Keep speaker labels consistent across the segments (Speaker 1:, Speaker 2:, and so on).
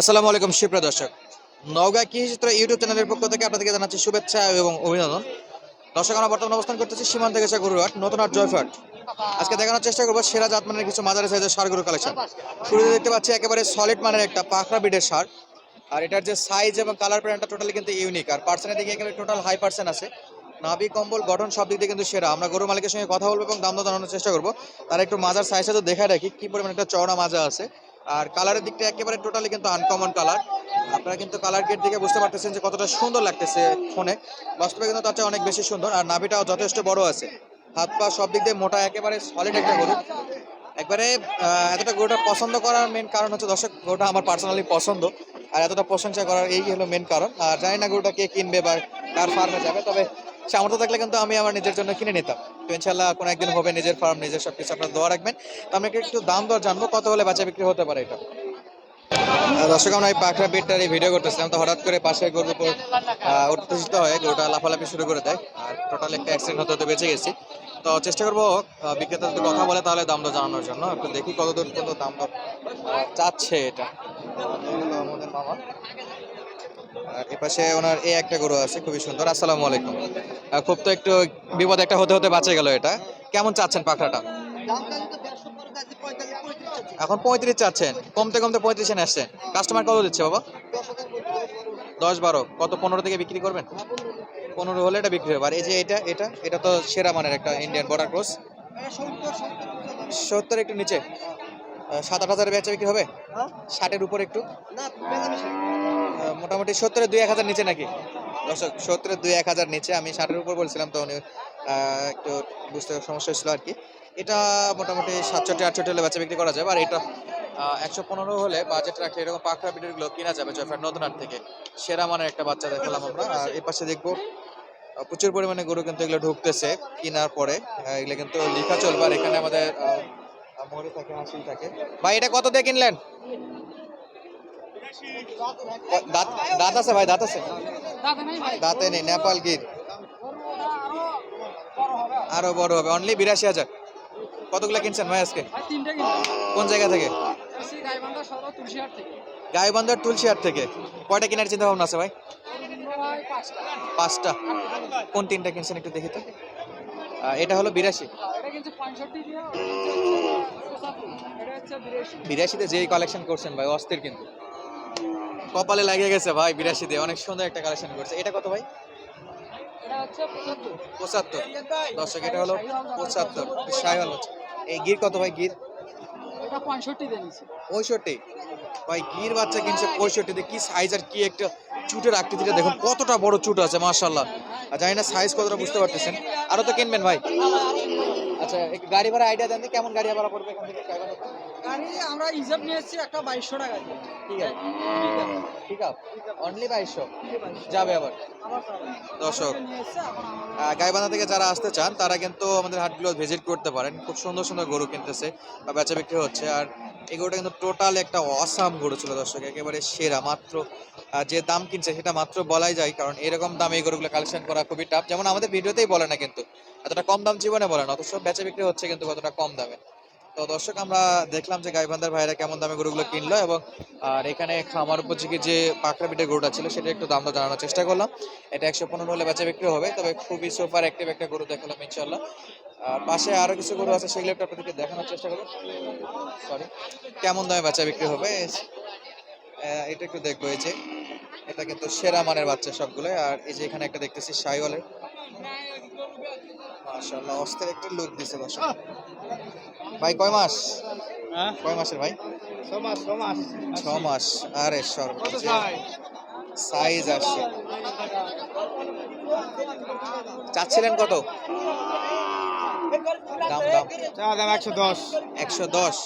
Speaker 1: আসসালামু আলাইকুম, সুপ্রিয় দর্শক। নওগাঁ কৃষি চিত্র ইউটিউব চ্যানেলের পক্ষ থেকে আপনাদেরকে জানাচ্ছি শুভেচ্ছা এবং অভিনন্দন। দর্শক, আমরা বর্তমানে অবস্থান করতেছি সীমান্ত গেছে গরুরহাট, নতুন হাট জয়ফাট। আজকে দেখানোর চেষ্টা করব সেরা জাত মানের কিছু মাঝারি সাইজের সার কালেকশন শুরুতে দেখতে পাচ্ছি একেবারে সলিড মানের একটা পাখরা বিডের সার। আর এটার যে সাইজ এবং কালার প্যাটার্নটা টোটালি কিন্তু ইউনিক আর পার্সেন্টের দিকে একেবারে টোটাল হাই পার্সেন্ট আছে। নাভি, কম্বল, গঠন সব দিক দিয়ে কিন্তু সেরা। আমরা গরু মালিকের সঙ্গে কথা বলব এবং দাম জানানোর চেষ্টা করব। তার একটু মাজার সাইজটা তো দেখায় রাখি, কি পরিমাণ একটা চওড়া মাজা আছে। আর কালারের দিকটা একেবারে টোটালি কিন্তু আনকমন কালার আপনারা কিন্তু কালার গেট দেখে বুঝতে পারতেছেন যে কতটা সুন্দর লাগতেছে ফোনে বাস্তবে কিন্তু তার চেয়ে অনেক বেশি সুন্দর আর নাভিটাও যথেষ্ট বড় আছে। হাত পা সব দিক দিয়ে মোটা, একেবারে সলিড একটা গরু। একবারে এতটা গরুটা পছন্দ করার মেন কারণ হচ্ছে দর্শক, গরুটা আমার পার্সোনালি পছন্দ। আর এতটা প্রশংসা করার এই হলো মেন কারণ। আর জানি না গরুটা কে কিনবে বা কার ফার্মে যাবে, তবে সামর্থ্য থাকলে কিন্তু আমি আমার নিজের জন্য কিনে নিতাম। তো ইনশাল্লাহ কোনো একদিন হবে নিজের ফার্ম নিজের সব কিছু আপনার দোয়া রাখবেন। তো আমি একটু দাম দর জানব, কত হলে বাচ্চা বিক্রি হতে পারে এটা। দর্শক, আমরা এই পাখরা বেডটার এই ভিডিও করতেছিলাম, তো হঠাৎ করে পাশে গরুর উপর উত্তেজিত হয়ে গরুটা লাফালাফি শুরু করে দেয়, আর টোটাল একটা অ্যাক্সিডেন্ট হতে হতে বেঁচে গেছি। তো চেষ্টা করব বিক্রেতা যদি কথা বলে তাহলে দাম দর জানানোর জন্য, একটু দেখি কত দূর পর্যন্ত দাম দর চাচ্ছে এটা। আমাদের মামা এপাশে ওনার এই একটা গরু আছে খুবই সুন্দর। আসসালামু আলাইকুম। খুব তো একটু বিপদ একটা হতে হতে বাঁচে গেল এটা। কেমন চাচ্ছেন পাখরাটা এখন পঁয়ত্রিশ চাচ্ছেন। কমতে কমতে পঁয়ত্রিশে আসছেন। কাস্টমার কত দিচ্ছে বাবা? দশ বারো। কত পনেরো থেকে বিক্রি করবেন? পনেরো হলে এটা বিক্রি হবে। আর এই যে এটা এটা এটা তো সেরা মানের একটা ইন্ডিয়ান বর্ডার ক্রস সত্তর একটু নিচে। সাত আট হাজার বেচা বিক্রি হবে? ষাটের উপর একটু? মোটামুটি সত্তরের দুই এক হাজার নিচে নাকি? দর্শক সত্তরের দুই এক হাজার নিচে, আমি ষাটের উপর বলছিলাম, তো উনি একটু বুঝতে সমস্যা হয়েছিল আর কি। এটা মোটামুটি সাতষট্টি, আটষট্টি হলে বেচা বিক্রি করা যাবে, আর এটা একশো পনেরো হলে বাজেট রাখলে এরকম পাখরা পিঠেরগুলো কিনা যাবে জয়ফার নতুন থেকে। সেরা মানের একটা বাচ্চা দেখালাম আমরা, আর এই পাশে দেখব প্রচুর পরিমাণে গরু কিন্তু এগুলো ঢুকতেছে কেনার পরে এগুলো কিন্তু লেখা চলবে, আর এখানে আমাদের মোহরে থাকে, হাসিল থাকে। ভাই, এটা কত দিয়ে কিনলেন? দাঁত দাঁত আছে ভাই দাঁত আছে। দাঁতে নেই নেপাল গির। আরও বড় হবে অনলি বিরাশি হাজার। কতগুলো কিনছেন ভাই আজকে? কোন জায়গা থেকে? গাইবান্ধার তুলসিহাট থেকে। কয়টা কেনার চিন্তা ভাবনা আছে ভাই? পাঁচটা। কোন তিনটা কিনছেন একটু দেখি তো? এটা হলো বিরাশি। বিরাশিতে যেই কালেকশন করছেন ভাই অস্থির কিন্তু। কপালে লাগিয়ে গেছে ভাই বিরাশি দিয়ে। অনেক সুন্দর একটা কালেকশন করছে। এটা কত ভাই? পঁচাত্তর। দর্শক এটা হলো পঁচাত্তর। হচ্ছে। এই গির কত ভাই গির? পঁয়ষট্টি ভাই গির বাচ্চা কিনছে পঁয়ষট্টিতে কি সাইজ আর কি একটা চুটের আকৃতিটা দেখুন। কতটা বড় চুট আছে মার্শাল্লাহ আর জানি না সাইজ কতটা বুঝতে পারতেছেন। আরও তো কিনবেন ভাই। আচ্ছা গাড়ি ভাড়া আইডিয়া দেন কেমন গাড়ি ভাড়া পড়বে এখান থেকে?
Speaker 2: গাড়ি আমরা হিসাব নিয়ে এসেছি একটা বাইশশো টাকা
Speaker 1: ঠিক আছে। ঠিক আছে। অনলি বাইশশো? যাবে আবার। দর্শক গাইবান্ধা থেকে যারা আসতে চান তারা কিন্তু আমাদের হাটগুলো ভিজিট করতে পারেন। খুব সুন্দর সুন্দর গরু কিনতেছে বা বেচা বিক্রি হচ্ছে। আর এই গরুটা কিন্তু টোটাল একটা অসাম গরু ছিল দর্শক একেবারে সেরা। মাত্র যে দাম কিনছে সেটা মাত্র বলাই যায় কারণ এরকম দামে এই গরুগুলো কালেকশন করা খুবই টাফ যেমন আমাদের ভিডিওতেই বলে না কিন্তু এতটা কম দাম জীবনে বলে না, অথচ বেচা বিক্রি হচ্ছে কিন্তু কতটা কম দামে। তো দর্শক, আমরা দেখলাম যে গাইবান্ধার ভাইরা কেমন দামে গরুগুলো কিনলো এবং, আর এখানে খামার উপযোগী যে পাকড়া পিঠের গরুটা ছিল, সেটা একটু দামটা জানানোর চেষ্টা করলাম। এটা একশো পনেরো হলে বেচা বিক্রি হবে, তবে খুবই সুপার অ্যাক্টিভ একটা গরু দেখালাম ইনশাল্লাহ আর পাশে আরও কিছু গরু আছে, সেগুলো একটু আপনাদেরকে দেখানোর চেষ্টা করব। সরি কেমন দামে বেচা বিক্রি হবে? এটা একটু দেখব, এই যে, এটা কিন্তু সেরা মানের বাচ্চা সবগুলো আর এই যে এখানে একটা দেখতেছি সাইওয়ালের মাশাআল্লাহ অস্থির একটা লুক দিছে দর্শক। ভাই কয় মাস?
Speaker 2: হ্যাঁ?
Speaker 1: কয় মাসের ভাই?
Speaker 2: সমাজ সমাজ
Speaker 1: ছ মাস। আরে সর্বোচ্চ। সাইজ আসছে। চাচ্ছিলেন কত? দাম দাম।
Speaker 2: চা দাম একশো দশ।
Speaker 1: একশো দশ।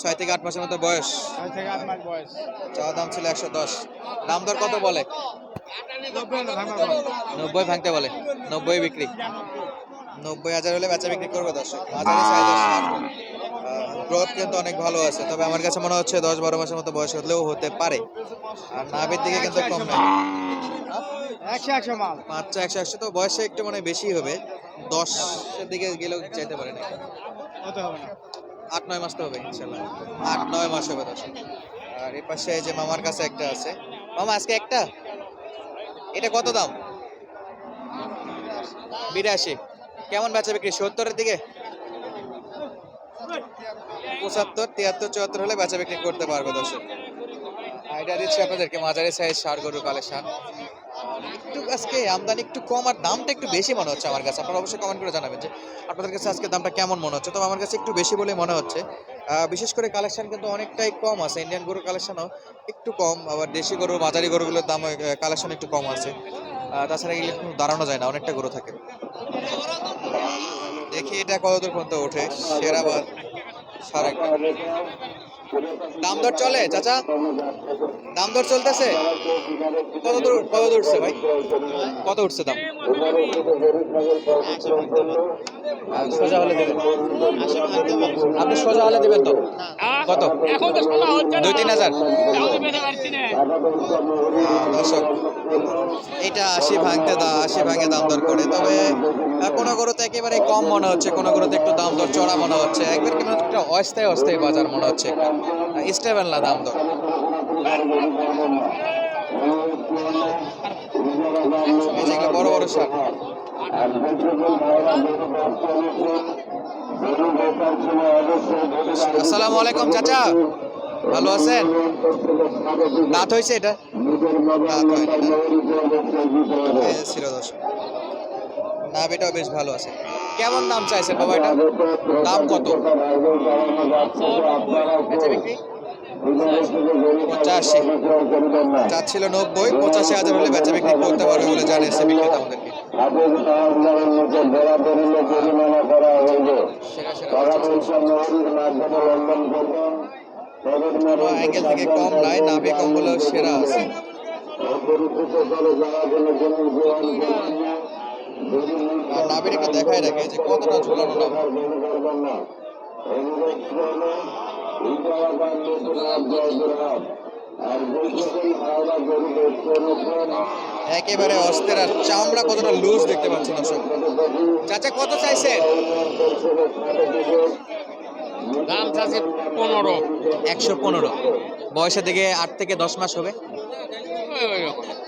Speaker 1: ছয় থেকে আট মাসের মতো বয়স।
Speaker 2: ছয় থেকে আট মাস বয়স।
Speaker 1: চাওয়া দাম ছিল একশো দশ। দাম দর কত বলে। নব্বই ভাঙতে বলে। নব্বই বিক্রি। নব্বই হাজার হলে বেচা বিক্রি করবে দর্শক। মাঝারি সাইজের গ্রোথ কিন্তু অনেক ভালো আছে। তবে আমার কাছে মনে হচ্ছে দশ বারো মাসের মতো বয়স হলেও হতে পারে। আর নাভির দিকে কিন্তু কম নেই
Speaker 2: একশো একশো মাল।
Speaker 1: বাচ্চা একশো একশো তো বয়সে একটু মানে বেশি হবে। দশের দিকে গেলেও চাইতে পারে না।
Speaker 2: হতে হবে না।
Speaker 1: আট নয় মাস তো হবে ইনশাল্লাহ। আট নয় মাস হবে দশ আর এ পাশে যে মামার কাছে একটা আছে। মামা আজকে একটা? এটা কত দাম? বিরাশি। কেমন বেচা বিক্রি সত্তরের দিকে? পঁচাত্তর, তিয়াত্তর, চুয়াত্তর হলে বেচা বিক্রি করতে পারবে দর্শক। আইডিয়া দিচ্ছি আপনাদেরকে, মাঝারি সাইজ সার গরু কালেকশন একটু আজকে আমদানি একটু কম আর দামটা একটু বেশি মনে হচ্ছে আমার কাছে। আপনারা অবশ্যই কমেন্ট করে জানাবেন যে আপনাদের কাছে আজকে দামটা কেমন মনে হচ্ছে। তবে আমার কাছে একটু বেশি বলে মনে হচ্ছে। বিশেষ করে কালেকশন কিন্তু অনেকটাই কম আছে। ইন্ডিয়ান গরুর কালেকশনও একটু কম। আবার দেশি গরু, মাঝারি গরুগুলোর দাম কালেকশন একটু কম আছে। তাছাড়া এগুলো দাঁড়ানো যায় না। অনেকটা গরু থাকে। দেখি এটা কতদূর পর্যন্ত ওঠে সেরা সারা দাম দর চলে, চাচা? দাম দর চলতেছে? কত দূর কত দূর উঠছে ভাই? কত উঠছে দাম? সোজা হলে দেবেন। আপনি সোজা হলে দেবেন তো? কত? দুই, তিন হাজার? দর্শক এটা আশি ভাঙতে দা আশি ভাঙে দাম দর করে। তবে কোনো গরুতে একেবারে কম মনে হচ্ছে, কোনো গরুতে একটু দাম দর চড়া মনে হচ্ছে। একবার কেমন একটা অস্থায়ী অস্থায়ী বাজার মনে হচ্ছে। স্টেবল না, দাম বড় বড় সার আসসালামু আলাইকুম, চাচা। ভালো আছেন? দাঁত হয়েছে এটা? দাঁত দর্শক। না, বেটাও বেশ ভালো আছে। কেমন দাম চাইছেন বাবা এটা দাম কত পঁচাশি চাচ্ছিল নব্বই পঁচাশি হাজার হলে বেচা বিক্রি করতে পারবে বলে জানিয়েছে বিক্রেতা আমাদেরকে থেকে কম নাই সেরা আছে নাভির একটু দেখাই রাখে যে কতটা ঝুলানো নাভি একেবারে অস্থির আর চামড়া কতটা লুজ দেখতে পাচ্ছি দর্শক। চাচা কত চাইছে?
Speaker 3: দাম চাচ্ছে পনেরো।
Speaker 1: একশো পনেরো। বয়সের দিকে আট থেকে দশ মাস হবে।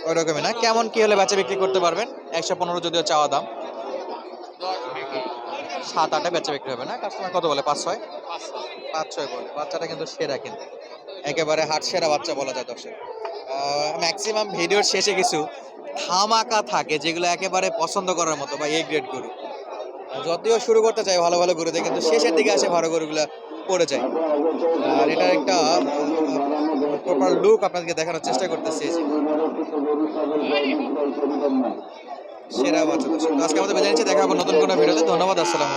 Speaker 3: ওই ওই রকম।
Speaker 1: ওই রকমই না। কেমন কি হলে বেচা বিক্রি করতে পারবেন? একশো পনেরো যদিও চাওয়া দাম। সাত আটে বেচা বিক্রি হবে না? কাস্টমার কত বলে? পাঁচ ছয়? পাঁচ ছয় বলে। বাচ্চাটা কিন্তু সেরা কিন্তু। একেবারে হাট সেরা বাচ্চা বলা যায় দর্শক। ম্যাক্সিমাম ভিডিওর শেষে কিছু থামাকা থাকে, যেগুলো একেবারে পছন্দ করার মতো বা এ গ্রেড গরু। যদিও শুরু করতে চাই ভালো ভালো গরুতে কিন্তু শেষের দিকে আসে ভালো গরুগুলো পড়ে যায়। আর এটার একটা প্রপার লুক আপনাদেরকে দেখানোর চেষ্টা করতেছি। এই। সেরা বাচ্চা। আজকে আমাদের বেজে নিচ্ছে দেখা হবে নতুন কোনো ভিডিওতে। ধন্যবাদ আসসালাম